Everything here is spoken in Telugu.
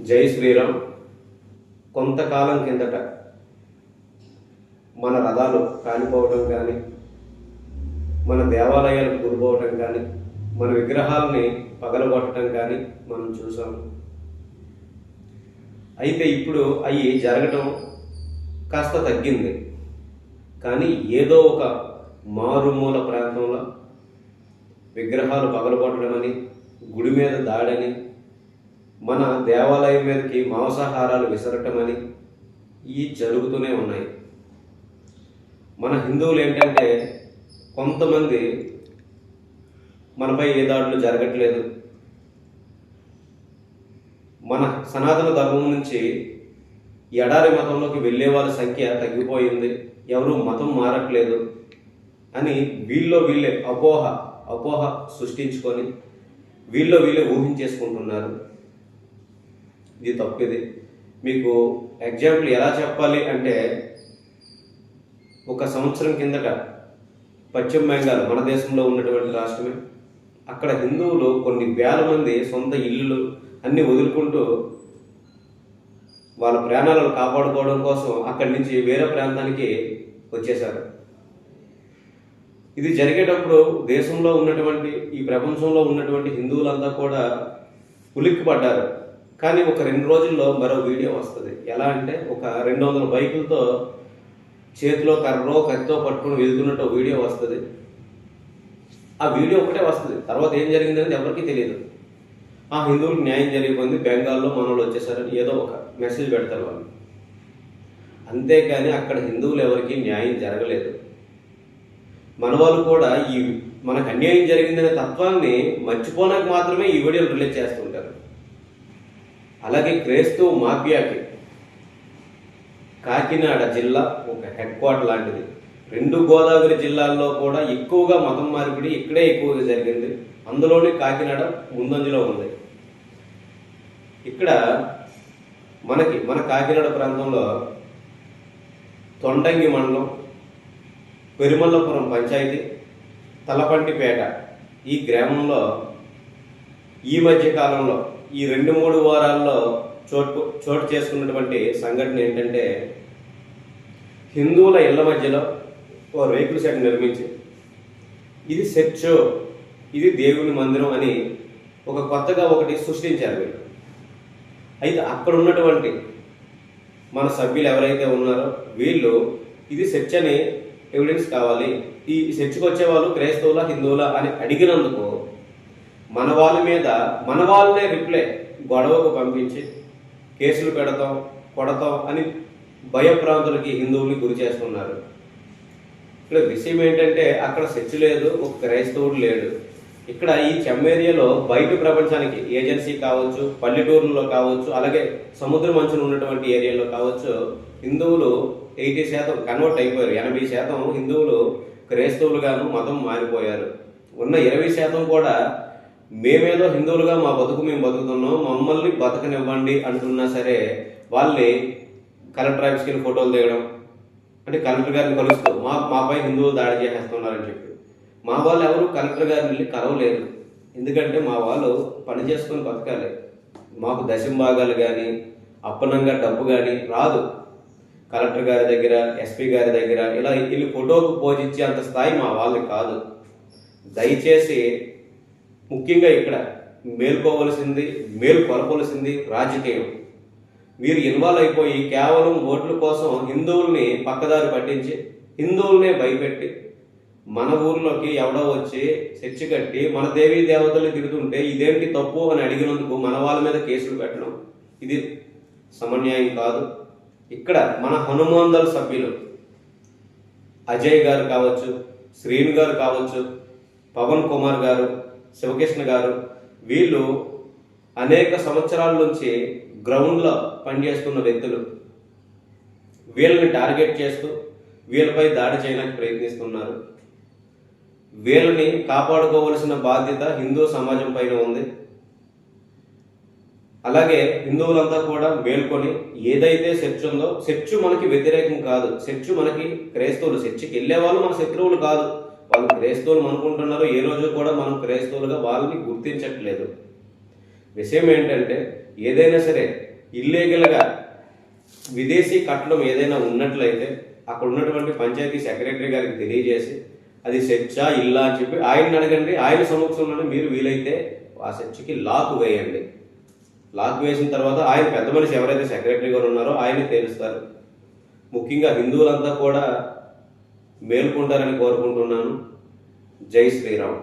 జై శ్రీరామ్. కొంతకాలం కిందట మన రథాలు కాలిపోవటం కానీ మన దేవాలయాలు గురిపోవటం కానీ మన విగ్రహాలని పగలగొట్టడం కానీ మనం చూసాము అయితే ఇప్పుడు అవి జరగటం కాస్త తగ్గింది. కానీ ఏదో ఒక మారుమూల ప్రాంతంలో విగ్రహాలు పగలగొట్టడం అని గుడి మీద దాడని మన దేవాలయం మీదకి మాంసాహారాలు విసరటం అని ఇవి జరుగుతూనే ఉన్నాయి. మన హిందువులు ఏంటంటే కొంతమంది మనపై ఏ దాడులు జరగట్లేదు. మన సనాతన ధర్మం నుంచి ఎడారి మతంలోకి వెళ్ళే వాళ్ళ సంఖ్య తగ్గిపోయింది. ఎవరు మతం మారట్లేదు అని వీళ్ళో వీళ్ళే అపోహ అపోహ సృష్టించుకొని వీళ్ళో వీళ్ళే ఊహించేసుకుంటున్నారు. ఇది తప్పిది. మీకు ఎగ్జాంపుల్ ఎలా చెప్పాలి అంటే ఒక సంవత్సరం కిందట పశ్చిమ బెంగాల్ మన దేశంలో ఉన్నటువంటి రాష్ట్రమే. అక్కడ హిందువులు కొన్ని వేల మంది సొంత ఇల్లులు అన్నీ వదులుకుంటూ వాళ్ళ ప్రాణాలను కాపాడుకోవడం కోసం అక్కడి నుంచి వేరే ప్రాంతానికి వచ్చేశారు. ఇది జరిగేటప్పుడు దేశంలో ఉన్నటువంటి ఈ ప్రపంచంలో ఉన్నటువంటి హిందువులంతా కూడా ఉలిక్కిపడ్డారు. కానీ ఒక రెండు రోజుల్లో మరో వీడియో వస్తుంది. ఎలా అంటే ఒక రెండు వందల బైకులతో చేతిలో కర్రో కత్తితో పట్టుకుని వెళ్తున్నట్టు ఒక వీడియో వస్తుంది. ఆ వీడియో ఒకటే వస్తుంది. తర్వాత ఏం జరిగిందనేది ఎవరికీ తెలియదు. ఆ హిందువులకు న్యాయం జరిగిపోయింది. బెంగాల్లో మనోళ్ళు వచ్చేసారని ఏదో ఒక మెసేజ్ పెడతారు వాళ్ళు. అంతేకాని అక్కడ హిందువులు ఎవరికి న్యాయం జరగలేదు. మన వాళ్ళు కూడా ఈ మనకు అన్యాయం జరిగిందనే తత్వాన్ని మర్చిపోనాక మాత్రమే ఈ వీడియోలు రిలీజ్ చేస్తుంటారు. అలాగే క్రైస్తవ మాఫియాకి కాకినాడ జిల్లా ఒక హెడ్ క్వార్టర్ లాంటిది. రెండు గోదావరి జిల్లాల్లో కూడా ఎక్కువగా మతం మార్పిడి ఇక్కడే ఎక్కువగా జరిగింది. అందులోనే కాకినాడ ముందంజలో ఉంది. ఇక్కడ మనకి మన కాకినాడ ప్రాంతంలో తొండంగి మండలం పెరుమల్లపురం పంచాయతీ తలపంటిపేట ఈ గ్రామంలో ఈ మధ్య కాలంలో ఈ రెండు మూడు వారాల్లో చోటు చోటు చేసుకున్నటువంటి సంఘటన ఏంటంటే హిందువుల ఇళ్ళ మధ్యలో ఓ రేకుల షెడ్ నిర్మించి ఇది చర్చ్ ఇది దేవుని మందిరం అని ఒక కొత్తగా ఒకటి సృష్టించారు వీళ్ళు. అయితే అక్కడ ఉన్నటువంటి మన సభ్యులు ఎవరైతే ఉన్నారో వీళ్ళు ఇది చర్చ్ అని ఎవిడెన్స్ కావాలి. ఈ చర్చ్కి వచ్చేవాళ్ళు క్రైస్తవుల హిందువుల అని అడిగినందుకు మన వాళ్ళ మీద మన వాళ్ళనే రిప్లై గొడవకు పంపించి కేసులు పెడతాం కొడతాం అని భయప్రాంతులకి హిందువుల్ని గురి చేస్తున్నారు. ఇక్కడ విషయం ఏంటంటే అక్కడ చర్చ్ లేదు ఒక క్రైస్తవుడు లేడు. ఇక్కడ ఈ చెమ్మేరియాలో బయట ప్రపంచానికి ఏజెన్సీ కావచ్చు పల్లెటూరులో కావచ్చు అలాగే సముద్ర మంచున ఉన్నటువంటి ఏరియాలో కావచ్చు హిందువులు ఎయిటీ శాతం కన్వర్ట్ అయిపోయారు. ఎనభై శాతం హిందువులు క్రైస్తవులుగాను మతం మారిపోయారు. ఉన్న ఇరవై శాతం కూడా మేమేదో హిందువులుగా మా బతుకు మేము బతుకుతున్నాం మమ్మల్ని బతకనివ్వండి అంటున్నా సరే వాళ్ళని కలెక్టర్ ఆఫీస్కి వెళ్ళి ఫోటోలు దిగడం. అంటే కలెక్టర్ గారిని కలుస్తూ మా మాపై హిందువులు దాడి చేసేస్తున్నారని చెప్పి. మా వాళ్ళు ఎవరు కలెక్టర్ గారిని వెళ్ళి కలవలేరు ఎందుకంటే మా వాళ్ళు పని చేసుకొని బతకాలి. మాకు దశంభాగాలు కానీ అప్పనంగా డబ్బు కానీ రాదు. కలెక్టర్ గారి దగ్గర ఎస్పీ గారి దగ్గర ఇలా వీళ్ళు ఫోటోకు పోజించే అంత స్థాయి మా వాళ్ళకి కాదు. దయచేసి ముఖ్యంగా ఇక్కడ మేల్కోవలసింది మేలు కొలపవలసింది రాజకీయం. మీరు ఇన్వాల్వ్ అయిపోయి కేవలం ఓట్ల కోసం హిందువుల్ని పక్కదారి పట్టించి హిందువుల్నే భయపెట్టి మన ఊర్లోకి ఎవడో వచ్చి చర్చి కట్టి మన దేవీ దేవతల్ని తిరుగుతుంటే ఇదేంటి తప్పు అని అడిగినందుకు మన వాళ్ళ మీద కేసులు పెట్టడం. ఇది సమన్యాయం కాదు. ఇక్కడ మన హనుమాందల్ సభ్యులు అజయ్ గారు కావచ్చు శ్రీను గారు కావచ్చు పవన్ కుమార్ గారు శివకృష్ణ గారు వీళ్ళు అనేక సంవత్సరాల నుంచి గ్రౌండ్లో పనిచేస్తున్న వ్యక్తులు. వీళ్ళని టార్గెట్ చేస్తూ వీళ్ళపై దాడి చేయడానికి ప్రయత్నిస్తున్నారు. వీళ్ళని కాపాడుకోవలసిన బాధ్యత హిందూ సమాజం పైన ఉంది. అలాగే హిందువులంతా కూడా మేల్కొని ఏదైతే చర్చ్ ఉందో చర్చ్ మనకి వ్యతిరేకం కాదు. చర్చ్ మనకి క్రైస్తవులు చర్చికి వెళ్ళే వాళ్ళు మన శత్రువులు కాదు. వాళ్ళు క్రైస్తవులు అనుకుంటున్నారో ఏ రోజు కూడా మనం క్రైస్తవులుగా వాళ్ళని గుర్తించట్లేదు. విషయం ఏంటంటే ఏదైనా సరే ఇల్లీగల్గా విదేశీ కట్టడం ఏదైనా ఉన్నట్లయితే అక్కడ ఉన్నటువంటి పంచాయతీ సెక్రటరీ గారికి తెలియజేసి అది చర్చా ఇల్లా అని చెప్పి ఆయన అడగండి ఆయన సమక్షంలోనే మీరు వీలైతే ఆ చర్చికి లాక్ వేయండి. లాక్ వేసిన తర్వాత ఆయన పెద్ద మనిషి ఎవరైతే సెక్రటరీ గారు ఉన్నారో ఆయన తెలుస్తారు. ముఖ్యంగా హిందువులంతా కూడా మేల్కొంటారని కోరుకుంటున్నాను. జై శ్రీరామ్.